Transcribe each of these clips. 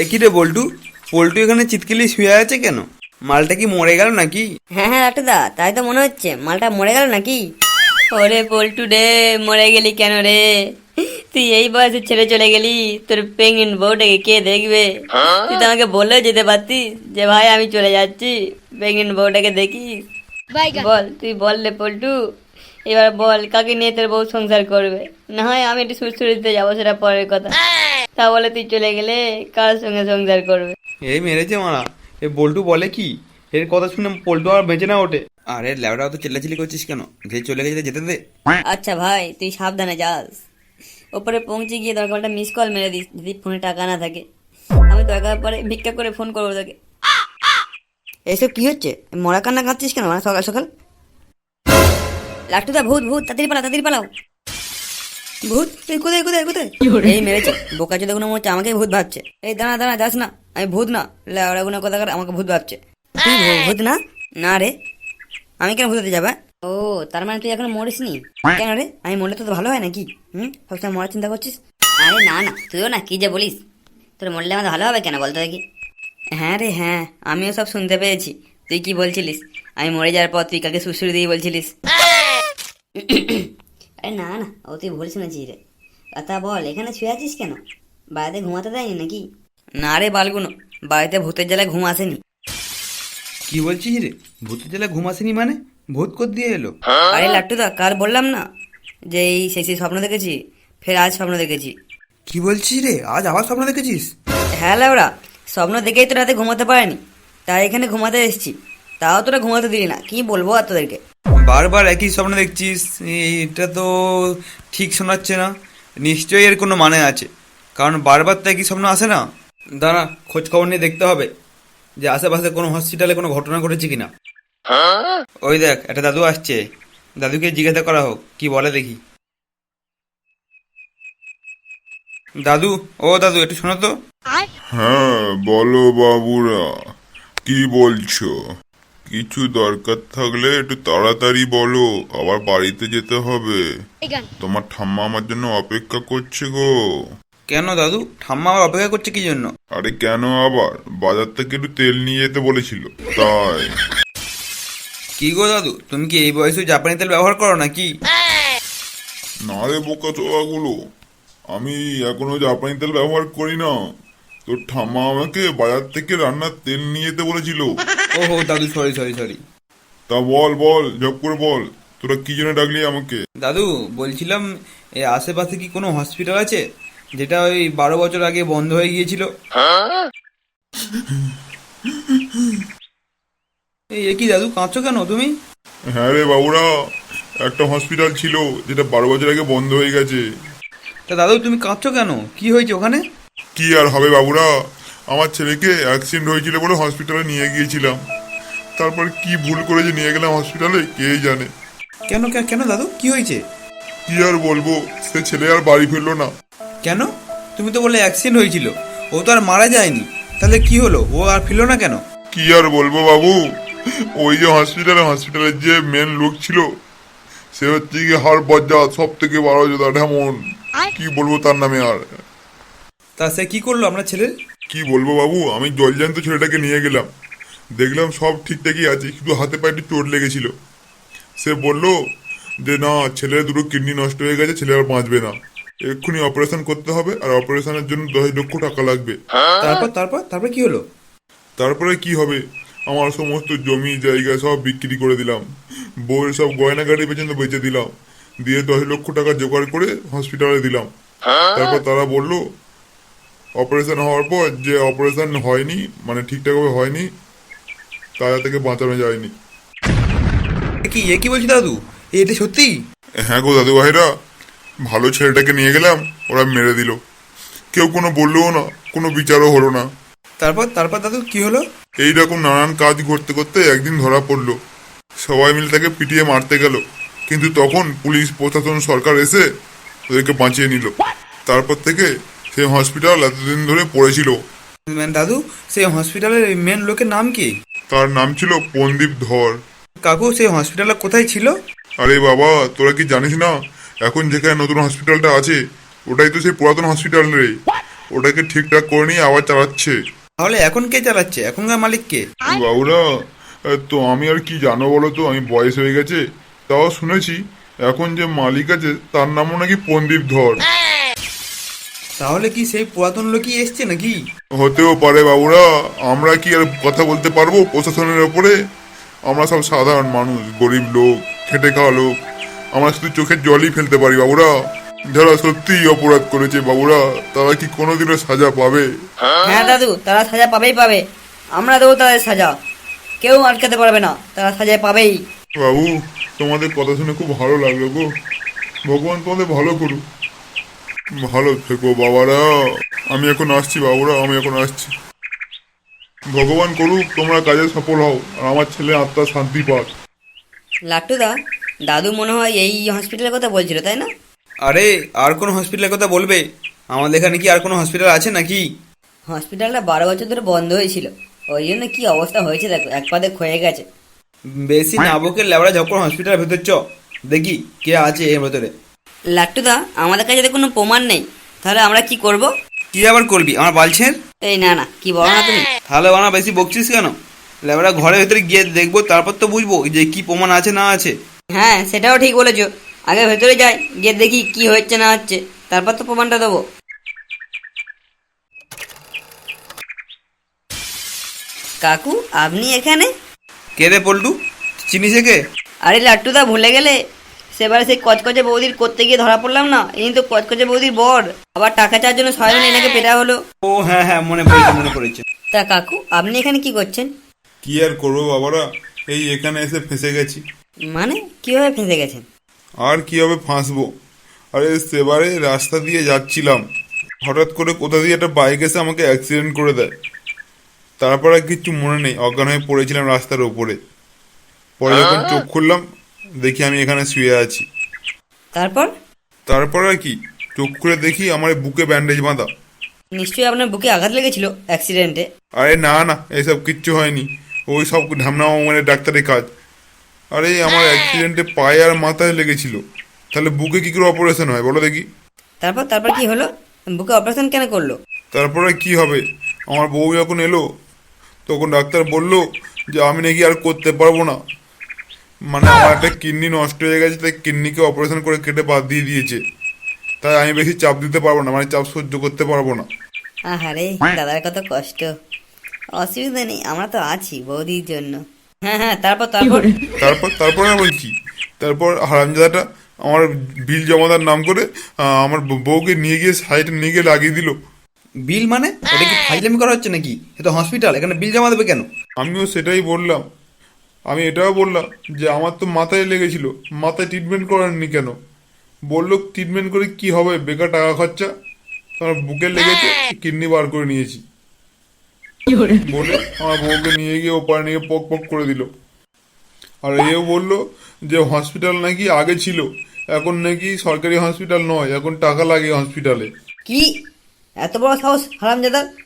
একই রে বল্টু? পল্টু এখানে চিৎকিলি শুয়ে আছে কেন? মালটা কি মরে গেল নাকি? হ্যাঁ হ্যাঁ লাটুদা তাই তো মনে হচ্ছে। মালটা মরে গেল নাকি? ওরে পল্টু রে মরে গেলি কেন রে? তুই এই বয়সে ছেড়ে চলে গেলি তোর পেঙ্গিন বউটাকে কে দেখবে? তুই তো আমাকে বলে যেতে পারতিস যে ভাই আমি চলে যাচ্ছি পেঙ্গিন বউটাকে দেখি। বল তুই বল রে পল্টু এবার বল কাকে নিয়ে তোর বউ সংসার করবে? না হয় আমি একটু সুরসুরি দিতে যাব সেটা পরের কথা। তা বলে তুই চলে গেলে কার সঙ্গে সংসার করবে? এই মেরেছে মারা। এ বল্টু বলে কি? এর কথা শুনে পল্টু আর বেঁচে না ওঠে। আরে ল্যাবড়া তো চিল্লাচিল্লি করছিস কেন? যে চলে গেছে যেতে দে। আচ্ছা ভাই তুই সাবধানে যাস। ওপরে পৌঁছে গিয়ে দরকার একটা মিস কল মেরে দিস যদি ফোনে টাকা না থাকে। আমি দরকার পরে ভিক্ষা করে ফোন করব তোকে। এসব কি হচ্ছে? মরা কান্না কাঁদছিস কেন? মানে সকাল সকাল? লাট্টুদা ভূত ভূত তাড়াতাড়ি পালাও তাড়াতাড়ি পালাও। ভূত এই কোথায় কোথায় কোথায়? এই মেরেছে বোকা চোদা কোনো মনে হচ্ছে আমাকে ভূত ভাবছে। এই দাঁড়া দাঁড়া যাস না আমি ভূত না লেওড়া কোনো কথা আমাকে ভূত ভাবছে। তুই ভূত না? না রে। আমি কেন ভূত হতে যাবে ও তার মানে তুই এখন মরিসনি কেন রে? আমি মরলে তো ভালো হয় নাকি? হুম? সবসময় মরার চিন্তা করছিস? আরে না না তুইও না কি যে বলিস? তোর মরলে আমার ভালো হবে কেন বলতো দেখি। হ্যাঁ রে হ্যাঁ আমিও সব শুনতে পেয়েছি। তুই কি বলছিলিস? আমি মরে যাওয়ার পর তুই কাকে সুশ্রী দিয়ে বলছিলিস? আরে না না ও তুই ভুল শুনেছিস রে তা বল এখানে শুয়ে আছিস কেন? বাড়িতে ঘুমাতে দেয়নি নাকি? না রে বালগুনো বাড়িতে ভূতের জ্বালায় ঘুম আসেনি। কি বলছিস রে? ভূতের জেলা ঘুম আসেনি মানে? ভূত কর দিয়ে এলো। আরে লাট্টুদা কাল বললাম না? যে এই শেষে স্বপ্ন দেখেছি ফের আজ স্বপ্ন দেখেছি। কি বলছিস রে? আজ আবার স্বপ্ন দেখেছিস? হ্যাঁ লাউরা স্বপ্ন দেখেই তো রাতে ঘুমাতে পারেনি। তাই এখানে ঘুমাতে এসেছি। তাও তোরা ঘুমাতে দিলি না কি বলব আর তোদেরকে? বারবার একই স্বপ্ন দেখছিস এটা তো ঠিক শোনাচ্ছে না। নিশ্চয়ই এর কোনো মানে আছে। কারণ বারবার তো একই স্বপ্ন আসে না। দাঁড়া খোঁজ খবর নিয়ে দেখতে হবে যে আশেপাশে কোনো হসপিটালে কোনো ঘটনা ঘটেছে কিনা। ওই দেখ একটা দাদু আসছে। দাদুকে জিজ্ঞাসা করা হোক কি বলে দেখি। দাদু ও দাদু একটু শোনো তো। হ্যাঁ বলো বাবুরা কি বলছো? কিছু দরকার থাকলে একটু তাড়াতাড়ি বলো। আবার বাড়িতে যেতে হবে। তোমার ঠাম্মা আমার জন্য অপেক্ষা করছে গো। কেন দাদু? ঠাম্মা আমার অপেক্ষা করছে কি জন্য? আরে কেন আবার? বাজার থেকে একটু তেল নিয়ে যেতে বলেছিল তাই। কি গো দাদু তুমি কি এই বয়সে জাপানি তেল ব্যবহার করো নাকি? না রে বোকা চোয়াগুলো আমি এখনও জাপানি তেল ব্যবহার করি না। তোর ঠাম্মা আমাকে বাজার থেকে রান্নার তেল নিয়ে যেতে বলেছিল। ওহো দাদু সরি সরি সরি তা বল বল জব করে বল। তোরা কি জন্য ডাকলি আমাকে? দাদু বলছিলাম এই আশেপাশে কি কোনো হসপিটাল আছে? যেটা ওই বারো বছর আগে বন্ধ হয়ে গিয়েছিল? এই এ কি দাদু কাঁদছো কেন তুমি? হ্যাঁ রে বাবুরা একটা হসপিটাল ছিল যেটা বারো বছর আগে বন্ধ হয়ে গেছে। তা দাদু তুমি কাঁদছো কেন? কি হয়েছে ওখানে? কি আর হবে বাবুরা? আমার ছেলেকে অ্যাক্সিডেন্ট হয়েছিল বলে হসপিটালে নিয়ে গিয়েছিলাম। তারপর কি ভুল করে যে নিয়ে গেলাম হসপিটালে কে জানে। কেন কে- কেন দাদু? কি হয়েছে? কি আর বলব সে ছেলে আর বাড়ি ফিরলো না। কেন? তুমি তো বলে অ্যাক্সিডেন্ট হয়েছিল। ও তো আর মারা যায়নি। তাহলে কি হলো? ও আর ফিরলো না কেন? কি আর বলব বাবু? ওই যে হসপিটালে হসপিটালের যে মেন লোক ছিল সে হচ্ছে কি হার বজ্জা সব থেকে বড় যোদা ঢেমন কি বলব তার নামে আর? তা সে কি করল আপনার ছেলের? কি বলব বাবু? আমি জলজান্ত ছেলেটাকে নিয়ে গেলাম। দেখলাম সব ঠিকঠাকই আছে শুধু হাতে পায়ে একটু চোট লেগেছিল। সে বলল যে না ছেলের দুটো কিডনি নষ্ট হয়ে গেছে ছেলে আর বাঁচবে না। এক্ষুনি অপারেশন করতে হবে আর অপারেশনের জন্য দশ লক্ষ টাকা লাগবে। তারপর তারপর তারপর কি হলো? তারপরে কি হবে? আমার সমস্ত জমি জায়গা সব বিক্রি করে দিলাম। বউয়ের সব গয়নাগাড়ি পর্যন্ত বেচে দিলাম। দিয়ে দশ লক্ষ টাকা জোগাড় করে হসপিটালে দিলাম। তারপর তারা বলল অপারেশন হওয়ার পর যে অপারেশন হয়নি মানে ঠিকঠাকভাবে হয়নি তারা থেকে বাঁচানো যায়নি। এ কি এ কি বলছি দাদু? এটা সত্যি? হ্যাঁ গো দাদু ভাইরা ভালো ছেলেটাকে নিয়ে গেলাম ওরা মেরে দিল। কেউ কোনো বললেও না কোনো বিচারও হলো না। তারপর তারপর দাদু কি হলো? এইরকম নানান কাজ করতে করতে একদিন ধরা পড়ল। সবাই মিলে তাকে পিটিয়ে মারতে গেল। কিন্তু তখন পুলিশ প্রশাসন সরকার এসে ওদেরকে বাঁচিয়ে নিল। তারপর থেকে সে হসপিটাল এতদিন ধরে পড়েছিল। মানে দাদু সেই হসপিটালের মেন লোকের নাম কি? তার নাম ছিল পন্দীপ ধর। কাকু সেই হসপিটালটা কোথায় ছিল? আরে বাবা তোরা কি জানিস না? এখন যেখানে নতুন হসপিটালটা আছে ওটাই তো সেই পুরাতন হসপিটাল রে। ওটাকে ঠিকঠাক করে নিয়ে আবার চালাচ্ছে। তাহলে এখন কে চালাচ্ছে? এখনকার মালিক কে? বাবুরা তো আমি আর কি জানো বলো তো? আমি বয়স হয়ে গেছে তাও শুনেছি এখন যে মালিক আছে তার নামও নাকি পন্দীপ ধর। তাহলে কি সেই পুরাতন লোকই এসছে নাকি? হতেও পারে বাবুরা আমরা কি আর কথা বলতে পারব প্রশাসনের ওপরে? আমরা সব সাধারণ মানুষ গরিব লোক খেটে খাওয়া লোক। আমরা শুধু চোখের জলই ফেলতে পারি বাবুরা। যারা সত্যিই অপরাধ করেছে বাবুরা তারা কি কোনোদিনও সাজা পাবে? হ্যাঁ দাদু তারা সাজা পাবেই পাবে। আমরা দেবো তাদের সাজা। কেউ আটকাতে পারবে না তারা সাজা পাবেই। বাবু তোমাদের কথা শুনে খুব ভালো লাগল গো। ভগবান তোমাদের ভালো করুক। ভালো থেকো বাবারা। আমি এখন আসছি বাবুরা আমি এখন আসছি। ভগবান করুক তোমরা কাজে সফল হও আর আমার ছেলে আত্মা শান্তি পাক। লাট্টুদা দাদু মনে হয় এই হসপিটালের কথা বলছিল তাই না? আরে আর কোন হসপিটালের কথা বলবে? আমাদের এখানে কি আর কোনো হসপিটাল আছে নাকি? হসপিটালটা বারো বছর ধরে বন্ধ হয়েছিল। ওই জন্য কি অবস্থা হয়েছে দেখো এক পাদে ক্ষয়ে গেছে। বেশি না বকে লেবড়া যখন হসপিটালের ভেতর চ দেখি কে আছে এর ভেতরে। লাট্টুদা আমাদের কাছে তো কোনো প্রমাণ নেই তাহলে আমরা কি করব? কি আবার করবি? আমার বালছেন? এই না না কি বলো না তুমি? তাহলে বানা বেশি বকছিস কেন? লেবড়া ঘরের ভেতরে গিয়ে দেখব তারপর তো বুঝব যে কি প্রমাণ আছে না আছে। হ্যাঁ সেটাও ঠিক বলেছ। আগে ভেতরে যাই গিয়ে দেখি কি হচ্ছে না হচ্ছে তারপর তো প্রমাণটা দেবো। কাকু আপনি এখানে? কে রে পল্টু? চিনিস কে আরে লাট্টুদা ভুলে গেলে? সেবারে সেই কচকচে বৌদির করতে গিয়ে ধরা পড়লাম না ইনি তো কচকচে বৌদির বর। আবার টাকা চাওয়ার জন্য সবাই এনাকে পেটা হলো। ও হ্যাঁ হ্যাঁ মনে পড়েছে মনে পড়েছে। তা কাকু আপনি এখানে কি করছেন? কি আর করব বাবারা এই এখানে এসে ফেসে গেছি। মানে কীভাবে ফেঁসে গেছেন? আর কীভাবে ফাঁসবো। আরে সেবারে রাস্তা দিয়ে যাচ্ছিলাম। হঠাৎ করে কোথা দিয়ে একটা বাইক এসে আমাকে অ্যাক্সিডেন্ট করে দেয়। তারপর আর কিচ্ছু মনে নেই অজ্ঞান হয়ে পড়েছিলাম রাস্তার ওপরে। পরে যখন চোখ খুললাম দেখি আমি এখানে শুয়ে আছি। তারপর? তারপর আর কি? চোখ খুলে দেখি আমার বুকে ব্যান্ডেজ বাঁধা। নিশ্চয়ই আপনার বুকে আঘাত লেগেছিল অ্যাক্সিডেন্টে আরে না না এসব কিচ্ছু হয়নি। ওই সব ঢামনা মানে ডাক্তারের কাজ। আরে আমার অ্যাক্সিডেন্টে পায়ে আর মাথায় লেগেছিল। তাহলে বুকে কি করে অপারেশন হয় বলো দেখি। তারপর তারপর কি হলো? বুকে অপারেশন কেন করল? তারপরে কি হবে? আমার বউ যখন এলো তখন ডাক্তার বলল যে আমি নাকি আর করতে পারব না। মানে আমার একটা কিডনি নষ্ট হয়ে গেছে তাই কিডনিকে অপারেশন করে কেটে বাদ দিয়ে দিয়েছে। তাই আমি বেশি চাপ দিতে পারব না মানে চাপ সহ্য করতে পারব না। আহারে দাদার কত কষ্ট। অসুবিধা নেই আমরা তো আছি বৌদির জন্য। হ্যাঁ হ্যাঁ তারপর তারপর? তারপর তারপর আবার কি তারপর হারামজাদাটা আমার বিল জমাদার নাম করে আহ, আমার বউকে নিয়ে গিয়ে সাইডে নিয়ে গিয়ে লাগিয়ে দিল। বিল মানে? এটা কি ফাইলামি করা হচ্ছে নাকি? এটা হসপিটাল এখানে বিল জমা দেবে কেন? আমিও সেটাই বললাম। আমি এটাও বললাম যে আমার তো মাথায় লেগেছিল মাথায় ট্রিটমেন্ট করেননি কেন? বলল ট্রিটমেন্ট করে কি হবে? বেকার টাকা খরচা? আমার বুকে লেগেছে কিডনি বার করে নিয়েছি। বলে আমার বউকে নিয়ে গিয়ে ওপারে নিয়ে পক পক করে দিল। আর এও বলল যে হসপিটাল নাকি আগে ছিল এখন নাকি সরকারি হসপিটাল নয় এখন টাকা লাগে হসপিটালে কি? এত বড় সাহস হারাম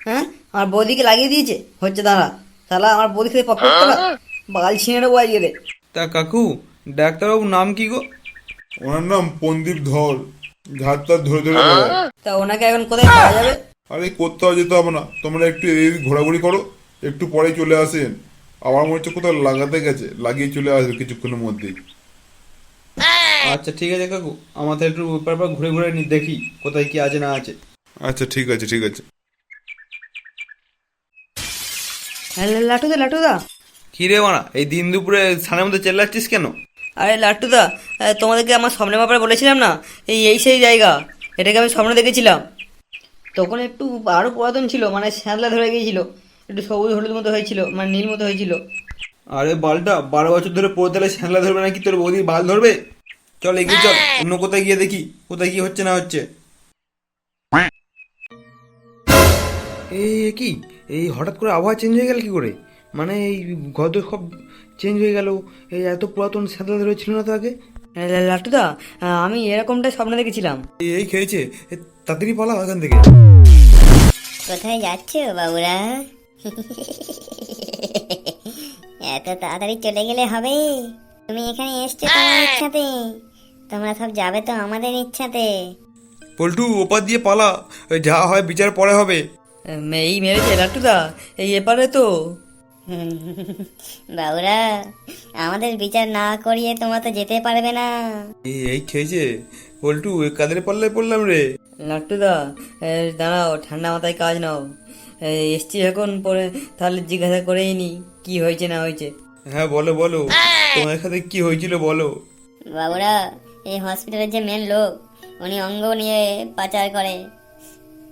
হ্যাঁ? আমার বৌদিকে লাগিয়ে দিয়েছে? হচ্ছে দাঁড়া তাহলে আমার বৌদি খেতে পপ বাল ছিঁড়ে নেব আজকে রে। তা কাকু ডাক্তারবাবুর নাম কি গো? ওনার নাম পন্দীপ ধর। ঘাট তার ধরে ধরে বেড়ায়। তা ওনাকে এখন কোথায় পাওয়া যাবে? আরে কোথাও যেতে হবে না। তোমরা একটু এই ঘোরাঘুরি করো। একটু পরে চলে আসেন। আমার মনে হচ্ছে কোথাও লাগাতে গেছে। লাগিয়ে চলে আসবে কিছুক্ষণের মধ্যেই। আচ্ছা ঠিক আছে কাকু। আমার তাহলে একটু ব্যাপার পর ঘুরে ঘুরে নি- দেখি কোথায় কি আছে না আছে। আচ্ছা ঠিক আছে ঠিক আছে। হ্যাঁ লাটুদা লাটুদা কি রে মানা এই দিন দুপুরে সানের মধ্যে চেল্লাচ্ছিস কেন? আরে লাট্টুদা আহ, তোমাদেরকে আমার স্বপ্নের ব্যাপারে বলেছিলাম না? এই এই সেই জায়গা এটাকে আমি স্বপ্নে দেখেছিলাম। তখন একটু আরও পুরাতন ছিল মানে শ্যাঁতলা ধরে গিয়েছিল একটু সবুজ হলুদ মতো হয়েছিল মানে নীল মতো হয়েছিল। আরে বালটা বারো বছর ধরে পড়ে তাহলে শ্যাংলা ধরবে নাকি? তোর বৌদি বাল ধরবে? চল এগিয়ে চল অন্য কোথায় গিয়ে দেখি কোথায় কি হচ্ছে না হচ্ছে। এই এ কি? এই হঠাৎ করে আবহাওয়া চেঞ্জ হয়ে গেল কি করে? মানে এই ঘর সব চেঞ্জ হয়ে গেল। এই এত পুরাতন শ্যাংলা ধরে ছিল না তো আগে? আরে লা- লাট্টুদা আহ, আমি এরকমটাই স্বপ্নে দেখেছিলাম। এই- খেয়েছে। তাড়াতাড়ি পালাও এখান থেকে। কোথায় যাচ্ছ বাবুরা? এত তাড়াতাড়ি চলে গেলে হবে। তুমি এখানে এসছো তোমার ইচ্ছাতে। তোমরা সব যাবে তো আমাদের ইচ্ছাতে। পল্টু ওপার দিয়ে পালা। যা হয় বিচার পরে হবে। এই মেরেছে লাট্টুদা এই এপারে তো বাবুরা আমাদের বিচার না করিয়ে তোমরা তো যেতে পারবে না। এই এই খেয়েছে? পল্টু কাদের পাল্লায় পড়লাম রে? লাট্টুদা এ, দাঁড়াও ঠান্ডা মাথায় কাজ নাও। এসছি এখন পরে তাহলে জিজ্ঞাসা করেই নি কি হয়েছে না হয়েছে। হ্যাঁ বলো বলো। তোমার সাথে কি হয়েছিল বলো। বাবুরা এই হসপিটালের যে মেন লোক উনি অঙ্গ নিয়ে পাচার করে।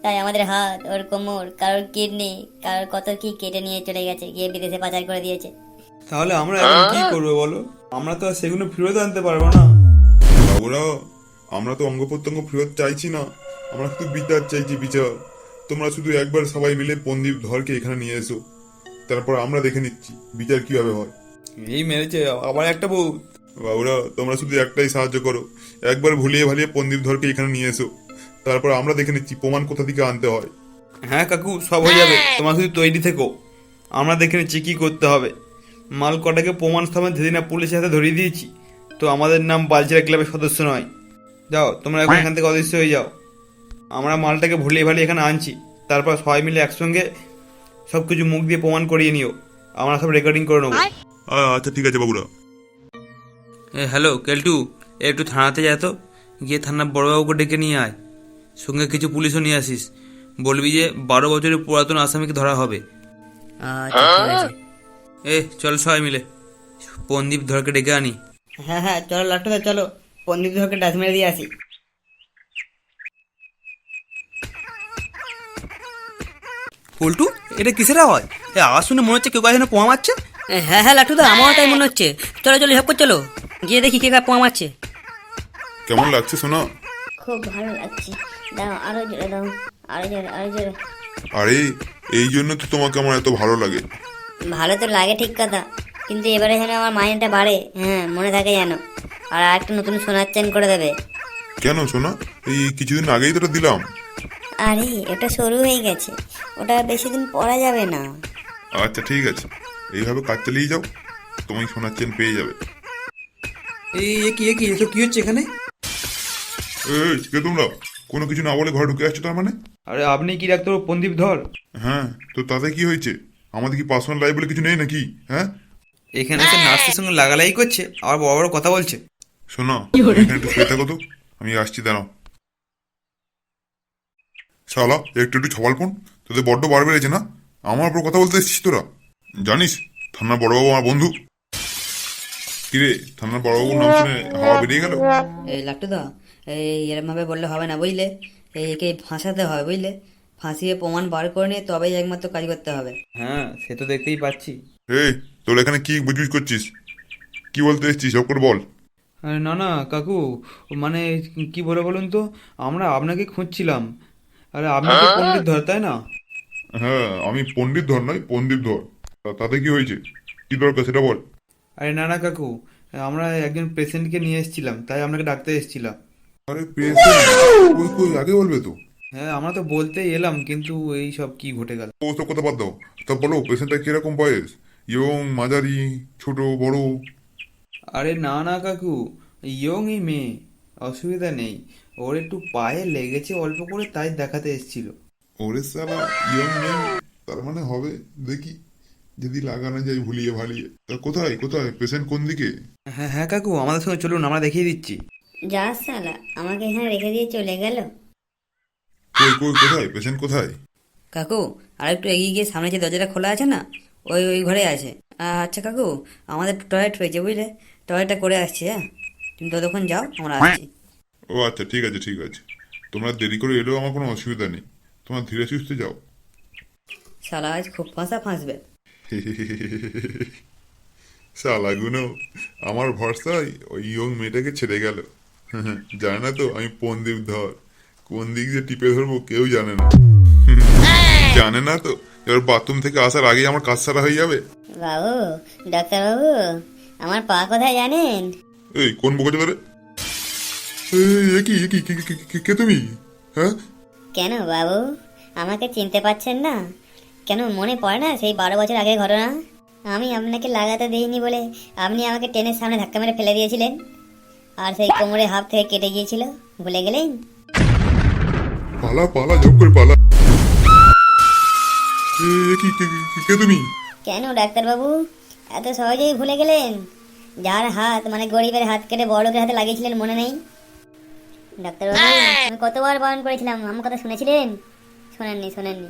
তাই আমাদের হাত ওর কোমর কারোর কিডনি কারোর কত কি কেটে নিয়ে চলে গেছে গিয়ে বিদেশে পাচার করে দিয়েছে। তাহলে আমরা এখন কি করব বলো? আমরা তো আর সেগুলো ফেরত আনতে পারব না। বাবুরা আমরা তো অঙ্গ প্রত্যঙ্গ ফেরত চাইছি না। আমরা শুধু বিচার চাইছি বিচার। তোমরা শুধু একবার সবাই মিলে পন্দীপ ধরকে এখানে নিয়ে এসো। তারপর আমরা দেখে নিচ্ছি বিচার কীভাবে হয়। এই মেরেছে আবার একটা বউ বাবুরা তোমরা শুধু একটাই সাহায্য করো। একবার ভুলিয়ে ভালিয়ে পন্দীপ ধরকে এখানে নিয়ে এসো। তারপর আমরা দেখে নিচ্ছি প্রমাণ কোথা থেকে আনতে হয়। হ্যাঁ কাকু সব হয়ে যাবে। তোমার শুধু তৈরি থেকো। আমরা দেখে নিচ্ছি কি করতে হবে। মাল কটাকে প্রমাণ স্থাপন যেদিন না পুলিশের হাতে ধরিয়ে দিয়েছি তো আমাদের নাম বালচিরা ক্লাবের সদস্য নয়। যাও তোমরা এখন এখান থেকে অদৃশ্য হয়ে যাও। আমরা মালটাকে ভুলিয়ে ভালিয়ে এখানে আনছি। তারপর সবাই মিলে একসঙ্গে সব কিছু মুখ দিয়ে প্রমাণ করিয়ে নিও। আমরা সব রেকর্ডিং করে নেব। আচ্ছা ঠিক আছে বাবুরা। হ্যালো কেলটু একটু থানাতে যা তো। গিয়ে থানার বড়বাবুকে ডেকে নিয়ে আয়। সঙ্গে কিছু পুলিশও নিয়ে আসিস। বলবি যে বারো বছরের পুরাতন আসামিকে ধরা হবে। আছে এ চল সবাই মিলে। পন্দীপ ধরকে ডেকে আনি। হ্যাঁ হ্যাঁ চলো লাট্টুদা চলো। পন্ডিত ধরকে ডাস মেরে দিয়ে আসি। পল্টু এটা কিসের আওয়াজ? এ আওয়াজ শুনে মনে হচ্ছে কেউ কাছে পোয়া মারছে। হ্যাঁ হ্যাঁ লাট্টুদা আমারও তাই মনে হচ্ছে। চলো চলো হেপ করে চলো। গিয়ে দেখি কে কার পোয়া মারছে। কেমন লাগছে শোনা? খুব ভালো লাগছে। দাও আরও জোরে দাও আরও জোরে আরও জোরে। আরে এই জন্য তো তোমাকে আমার এত ভালো লাগে। ভালো তো লাগে ঠিক কথা কিন্তু এবারে যেন আমার মাইন্ডটা বাড়ে হ্যাঁ মনে থাকে যেন। আর একটা নতুন সোনার চেন করে দেবে। কেন শোনা এই কিছুদিন আগেই তো দিলাম। আরে ওটা সরু হয়ে গেছে ওটা বেশি দিন পরা যাবে না। আচ্ছা ঠিক আছে। এইভাবে কাজ চালিয়ে যাও তুমি সোনার চেন পেয়ে যাবে। এই এ কি এ কি এসব কি হচ্ছে এখানে? এই কে তোমরা? কোনো কিছু না বলে ঘরে ঢুকে আসছো তার মানে? আরে আপনি কি ডাক্তার পন্দীপ ধর? হ্যাঁ তো তাতে কি হয়েছে? আমাদের কি পার্সোনাল লাইফ বলে কিছু নেই নাকি? হ্যাঁ? এখানে এসে নার্সের সঙ্গে লাগালাই করছে আর বড় বড় কথা বলছে। শোনো এখানে একটু শুয়ে থাকো তো আমি আসছি দাঁড়াও। শালা একটু একটু ছবালপন তোদের বড্ড বার বেড়েছে না? আমার উপর কথা বলতে এসেছিস তোরা? জানিস থানার বড়বাবু আমার বন্ধু। কিরে থানার বড়বাবুর নাম শুনে হাওয়া বেরিয়ে গেল? এই লাট্টুদা এই এরম ভাবে বললে হবে না বুঝলে? এই একে ফাঁসাতে হবে বুঝলে? ফাঁসিয়ে প্রমাণ বার করে নিয়ে তবেই একমাত্র কাজ করতে হবে। হ্যাঁ সে তো দেখতেই পাচ্ছি। এই তোর এখানে কি বুঝবুঝ করছিস? কি বলতে এসেছিস সব করে বল। আরে না না কাকু মানে কি বলে বলুন তো? আমরা আপনাকে খুঁজছিলাম। আরে আপনি তো পণ্ডিত ধর তাই না? হ্যাঁ আমি পণ্ডিত ধর নয় পণ্ডিত ধর। তা- তাতে কি হয়েছে? কি দরকার সেটা বল। আরে না না কাকু আমরা একজন পেশেন্টকে নিয়ে এসেছিলাম তাই আপনাকে ডাকতে এসেছিলাম। আরে পেশেন্ট কই কই আগে বলবে তো। হ্যাঁ আমরা তো বলতেই এলাম কিন্তু এই সব কি ঘটে গেল? ও সব কথা বাদ দাও। তা বলো পেশেন্টটা কীরকম বয়স? ইয়ং মাঝারি ছোট বড়? আরে না না কাকু ইয়ং এই মেয়ে অসুবিধা নেই। ওর একটু পায়ে লেগেছে অল্প করে তাই দেখাতে এসেছিল। ওরে সালা ইয়ং নেই তার মানে হবে? দেখি যদি লাগানো যায় ভুলিয়ে ভালিয়ে। তা কোথায় কোথায়? পেশেন্ট কোন দিকে? হ্যাঁ হ্যাঁ কাকু আমাদের সঙ্গে চলুন আমরা দেখিয়ে দিচ্ছি। যা সালা আমাকে এখানে রেখে দিয়ে চলে গেল। কই কই কোথায়? পেশেন্ট কোথায়? কাকু আর একটু এগিয়ে গিয়ে সামনে যে দরজাটা খোলা আছে না ওই ওই ঘরে আছে। আচ্ছা কাকু আমাদের টয়লেট হয়েছে বুঝলে টয়লেটটা করে আসছি হ্যাঁ? তুমি ততক্ষণ যাও আমরা আসছি। ও আচ্ছা ঠিক আছে ঠিক আছে। তোমরা দেরি করে এলেও আমার কোনো অসুবিধা নেই। তোমরা ধীরে সুস্থে যাও। শালা আজ খুব ফাঁসা ফাঁসবে। শালাগুনো আমার ভরসায় ওই ইয়ং মেয়েটাকে ছেড়ে গেল। জানে না তো আমি পন্দীপ ধর। কোন দিক দিয়ে টিপে ধরবো কেউ জানে না। জানে না তো এবার বাথরুম থেকে আসার আগেই আমার কাজ সারা হয়ে যাবে। বাবু ডাক্তার বাবু আমার পা কোথায় জানেন? এই কোন বকেছে ধরে এই, কে- কে- কে- কে তুমি? হ্যাঁ? কেন বাবু আমাকে চিনতে পারছেন না? কেন মনে পড়ে না সেই বারো বছর আগের ঘটনা? আমি আপনাকে লাগাতে দিইনি বলে আপনি আমাকে ট্রেনের সামনে ধাক্কা মেরে ফেলে দিয়েছিলেন। আর সেই কোমরে হাফ থেকে কেটে গিয়েছিল। ভুলে গেলেন? পালা পালা ঝপ করে পালা। কি কে- কে- কে তুমি? কেন ডাক্তারবাবু? এত সহজেই ভুলে গেলেন? যার হাত মানে গরিবের হাত কেটে বড় লোকের হাতে লাগিয়েছিলেন মনে নেই? ডাক্তারবাবু আমি কতবার বারণ করেছিলাম আমার কথা শুনেছিলেন? শোনেননি শোনেননি।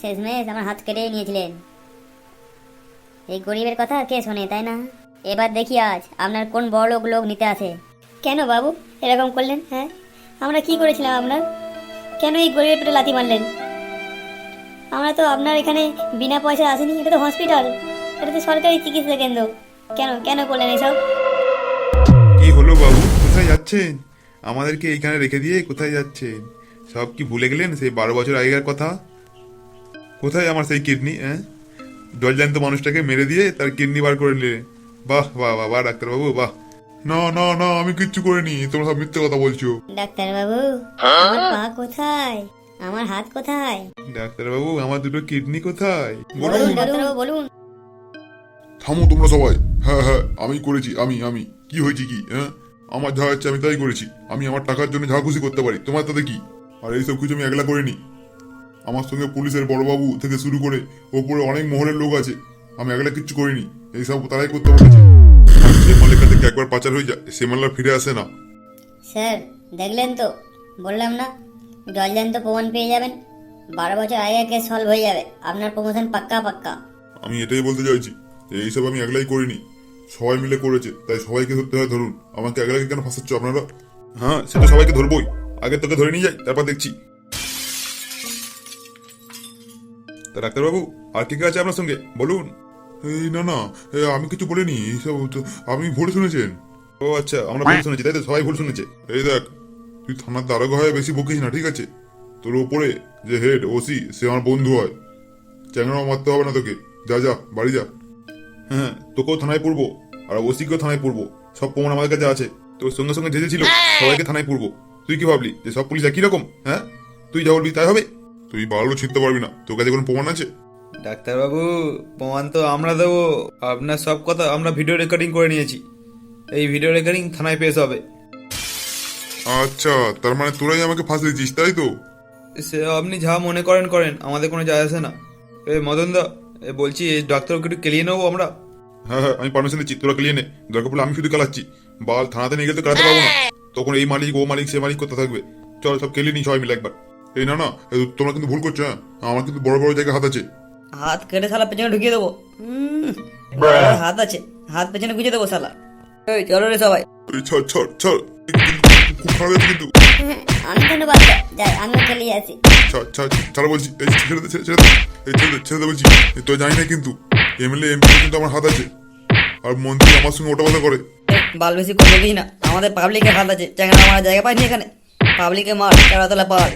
শেষমেশ আমার হাত কেটেই নিয়েছিলেন। এই গরিবের কথা কে শোনে তাই না? এবার দেখি আজ আপনার কোন বড় লোক নিতে আসে। কেন বাবু? এরকম করলেন হ্যাঁ? আমরা কি করেছিলাম আপনার? কেন এই গরিবের পেটে লাথি মারলেন? আমরা তো আপনার এখানে বিনা পয়সা আসেনি, এটা তো হসপিটাল এটা তো সরকারি চিকিৎসা কেন্দ্র। কেন কেন করলেন এসব? কি হলো বাবু? কোথায় যাচ্ছেন? আমাদেরকে এইখানে রেখে দিয়ে কোথায় যাচ্ছেন? সব কি ভুলে গেলেন সেই বারো বছর আগেকার কথা? কোথায় আমার সেই কিডনি হ্যাঁ? জলজান্ত মানুষটাকে মেরে দিয়ে তার কিডনি বার করে নিলে বাহ বাহ বাহ বাহ ডাক্তারবাবু বাহ। না না না আমি কিচ্ছু করিনি তোমরা সব মিথ্যে কথা বলছো। ডাক্তারবাবু আমার পা কোথায়? আমার হাত কোথায়? ডাক্তারবাবু আমার দুটো কিডনি কোথায়? বলুন। ডাক্তারবাবু বলুন। থামো তোমরা সবাই। হ্যাঁ হ্যাঁ আমি করেছি আমি আমি। কি হয়েছে কি হ্যাঁ? আমার যা হচ্ছে আমি তাই করেছি। আমি আমার টাকার জন্য যা খুশি করতে পারি। তোমার তাতে কি? আর এইসব কিছু আমি একলা করিনি। আমার সঙ্গে পুলিশের বড়বাবু থেকে শুরু করে ওপরে অনেক মহলের লোক আছে। আমি একলা কিচ্ছু করিনি। এইসব তারাই করতে বলেছে। যে মালের কাছে একবার পাচার হয়ে যায় সে মাল ফিরে আসে না। স্যার দেখলেন তো? বললাম না জলজান্ত প্রমাণ পেয়ে যাবেন। বারো বছর আগে কেস সলভ হয়ে যাবে। আপনার প্রমোশন পাক্কা পাক্কা। আমি এটাই বলতে চাইছি যে এইসব আমি একলাই করিনি। সবাই মিলে করেছে তাই সবাইকে ধরতে হয় ধরুন। আমাকে একলাকে কেন ফাঁসাচ্ছ আপনারা? হ্যাঁ সেটা সবাইকে ধরবই। আগে তোকে ধরে নিয়ে যাই তারপর দেখছি। তা ডাক্তারবাবু আর কে কে আছে আপনার সঙ্গে? বলুন। এই, না না আমি কিছু বলিনি এইসব আপনি ভুল শুনেছেন। ও আচ্ছা আমরা ভুল শুনেছি, তাই তো সবাই ভুল শুনেছে। এই দেখ, তুই থানার দারোগা হয়ে বেশি বকিস না, ঠিক আছে? তোর ওপরে যে হেড, ওসি, সে আমার বন্ধু হয়। চ্যাংড়া মারতে হবে না তোকে। যা যা, বাড়ি যা। হ্যাঁ তোকেও থানায় পড়ব, আর ওসিকেও থানায় পড়ব। সব প্রমাণ আমাদের কাছে আছে। তোর সঙ্গে সঙ্গে যে ছিল, সবাইকে থানায় পড়ব। তুই কি ভাবলি যে সব পুলিশ একই রকম? হ্যাঁ? তুই যা বলবি তাই হবে? তুই বাড়ালো ছিটতে পারবি না। তোর কাছে কোনো প্রমাণ আছে? ডাক্তারবাবু প্রমাণ তো আমরা দেবো। আপনার সব কথা আমরা ভিডিও রেকর্ডিং করে নিয়েছি। এই ভিডিও রেকর্ডিং থানায় পেশ হবে। আচ্ছা তার মানে তোরাই আমাকে ফাঁসে দিচ্ছিস তাই তো? সে আপনি যা মনে করেন করেন। আমাদের কোনো যায় আসে না। এ মদন দা এ বলছি এই ডাক্তারকে একটু কেলিয়ে নেব আমরা? হ্যাঁ হ্যাঁ আমি পারমিশন দিচ্ছি তোরা ক্লিয়ে নে। দরকার পড়লে আমি শুধু কালাচ্ছি বাল থানাতে নিয়ে গেলে তো কালাতে পারব না। তখন এই মালিক ও মালিক সে মালিক করতে থাকবে? চল সব কেলিয়ে নি সবাই মিলে একবার। এই না না তোমরা কিন্তু ভুল করছ হ্যাঁ। আমার কিন্তু বড় বড় জায়গায় হাত আছে। হাত কেটে শালা পেছনে ঢুকিয়ে দেবো। হাত আছে হাত পেছনে গুঁজে দেবো শালা। এই চলো রে সবাই। ছাড় ছাড় ছাড়। খারাপ কিন্তু। আমি ধন্যবাদ। যাই আমিও চলে আসি ছাড় ছাড় ছাড়া বলছি। এই ছেড়ে দে ছেড়ে ছেড়ে দে এই ছেড়ে দে ছেড়ে দে বলছি। এই তো জানি না কিন্তু এমএলএ এমপি কিন্তু আমার হাত আছে। আর মন্ত্রী আমার সঙ্গে ওটা কথা করে। বাল বেশি করে না। আমাদের পাবলিকের হাত আছে। জায়গা পাইনি এখানে। পাবলিকে মার চারাতলা পার।